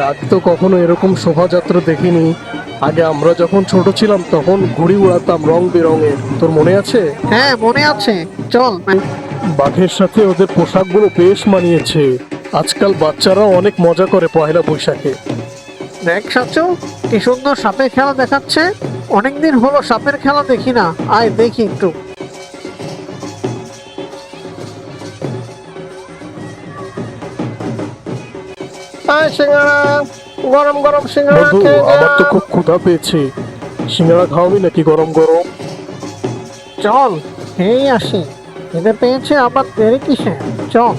আগে তো কখনো এরকম শোভাযাত্রা দেখিনি। আগে আমরা যখন ছোট ছিলাম তখন ঘুড়ি উড়াতাম রং বেরঙের তোর মনে আছে? হ্যাঁ মনে আছে। চল বাঘের সাথে ওদের পোশাকগুলো বেশ মানিয়েছে। আজকাল বাচ্চারাও অনেক মজা করে পয়লা বৈশাখে। দেখ সাচু কি সুন্দর সাপের খেলা দেখাচ্ছে। অনেকদিন হলো সাপের খেলা দেখি না। আয় দেখি একটু। আয় সিঙ্গারা গরম গরম সিঙ্গারা বন্ধু খেয়ে আমার তো খুব ক্ষুধা পেয়েছে। সিঙ্গারা খাওয়াবি নাকি গরম গরম? চল এই আসি। এদের পেয়েছে আবার দেরি কিসে? চল।